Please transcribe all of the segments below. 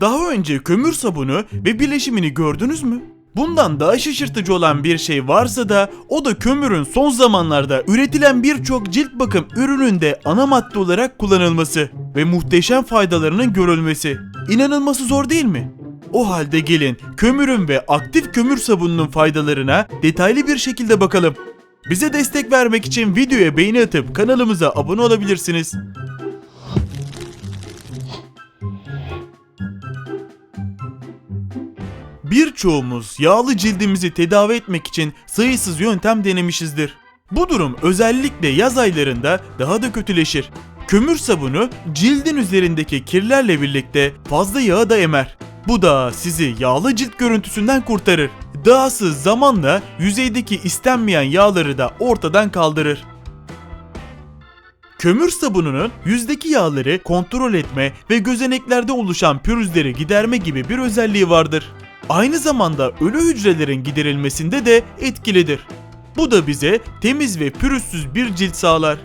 Daha önce kömür sabunu ve bileşimini gördünüz mü? Bundan daha şaşırtıcı olan bir şey varsa da o da kömürün son zamanlarda üretilen birçok cilt bakım ürününde ana madde olarak kullanılması ve muhteşem faydalarının görülmesi. İnanılması zor değil mi? O halde gelin kömürün ve aktif kömür sabununun faydalarına detaylı bir şekilde bakalım. Bize destek vermek için videoya beğeni atıp kanalımıza abone olabilirsiniz. Birçoğumuz yağlı cildimizi tedavi etmek için sayısız yöntem denemişizdir. Bu durum özellikle yaz aylarında daha da kötüleşir. Kömür sabunu cildin üzerindeki kirlerle birlikte fazla yağı da emer. Bu da sizi yağlı cilt görüntüsünden kurtarır. Dahası zamanla yüzeydeki istenmeyen yağları da ortadan kaldırır. Kömür sabununun yüzdeki yağları kontrol etme ve gözeneklerde oluşan pürüzleri giderme gibi bir özelliği vardır. Aynı zamanda ölü hücrelerin giderilmesinde de etkilidir. Bu da bize temiz ve pürüzsüz bir cilt sağlar.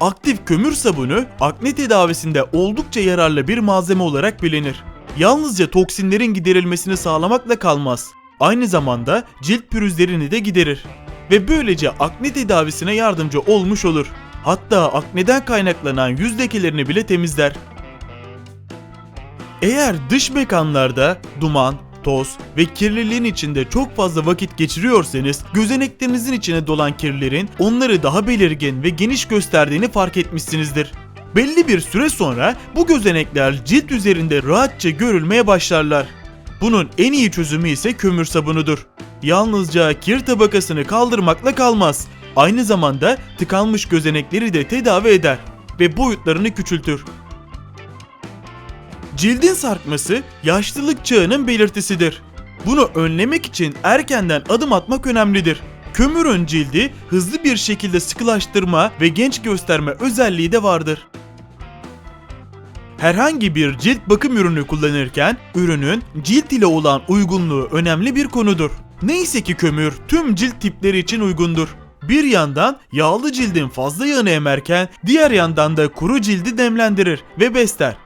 Aktif kömür sabunu akne tedavisinde oldukça yararlı bir malzeme olarak bilinir. Yalnızca toksinlerin giderilmesini sağlamakla kalmaz. Aynı zamanda cilt pürüzlerini de giderir ve böylece akne tedavisine yardımcı olmuş olur. Hatta akneden kaynaklanan yüz lekelerini bile temizler. Eğer dış mekanlarda duman, toz ve kirliliğin içinde çok fazla vakit geçiriyorsanız gözeneklerinizin içine dolan kirlerin onları daha belirgin ve geniş gösterdiğini fark etmişsinizdir. Belli bir süre sonra bu gözenekler cilt üzerinde rahatça görülmeye başlarlar. Bunun en iyi çözümü ise kömür sabunudur. Yalnızca kir tabakasını kaldırmakla kalmaz. Aynı zamanda tıkanmış gözenekleri de tedavi eder ve boyutlarını küçültür. Cildin sarkması yaşlılık çağının belirtisidir. Bunu önlemek için erkenden adım atmak önemlidir. Kömürün cildi hızlı bir şekilde sıkılaştırma ve genç gösterme özelliği de vardır. Herhangi bir cilt bakım ürünü kullanırken ürünün cilt ile olan uygunluğu önemli bir konudur. Neyse ki kömür tüm cilt tipleri için uygundur. Bir yandan yağlı cildin fazla yağını emerken diğer yandan da kuru cildi nemlendirir ve besler.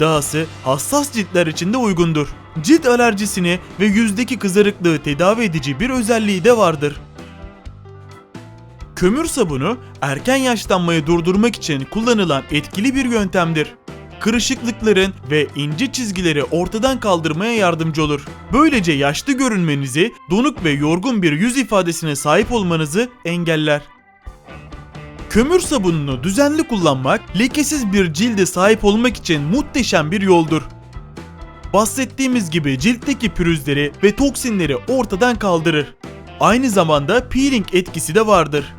Dahası hassas ciltler için de uygundur. Cilt alerjisini ve yüzdeki kızarıklığı tedavi edici bir özelliği de vardır. Kömür sabunu erken yaşlanmayı durdurmak için kullanılan etkili bir yöntemdir. Kırışıklıkların ve ince çizgileri ortadan kaldırmaya yardımcı olur. Böylece yaşlı görünmenizi, donuk ve yorgun bir yüz ifadesine sahip olmanızı engeller. Kömür sabununu düzenli kullanmak, lekesiz bir cilde sahip olmak için muhteşem bir yoldur. Bahsettiğimiz gibi ciltteki pürüzleri ve toksinleri ortadan kaldırır. Aynı zamanda peeling etkisi de vardır.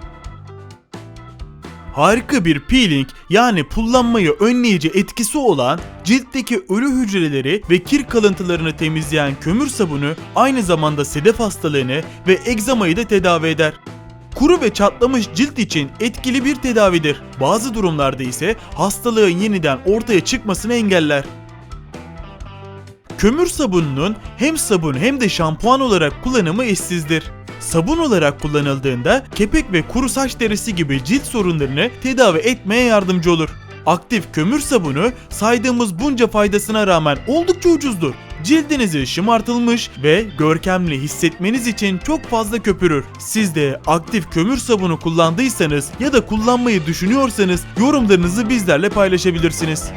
Harika bir peeling yani pullanmayı önleyici etkisi olan ciltteki ölü hücreleri ve kir kalıntılarını temizleyen kömür sabunu aynı zamanda sedef hastalığını ve egzamayı da tedavi eder. Kuru ve çatlamış cilt için etkili bir tedavidir. Bazı durumlarda ise hastalığın yeniden ortaya çıkmasını engeller. Kömür sabununun hem sabun hem de şampuan olarak kullanımı eşsizdir. Sabun olarak kullanıldığında kepek ve kuru saç derisi gibi cilt sorunlarını tedavi etmeye yardımcı olur. Aktif kömür sabunu saydığımız bunca faydasına rağmen oldukça ucuzdur. Cildinizi şımartılmış ve görkemli hissetmeniz için çok fazla köpürür. Siz de aktif kömür sabunu kullandıysanız ya da kullanmayı düşünüyorsanız yorumlarınızı bizlerle paylaşabilirsiniz.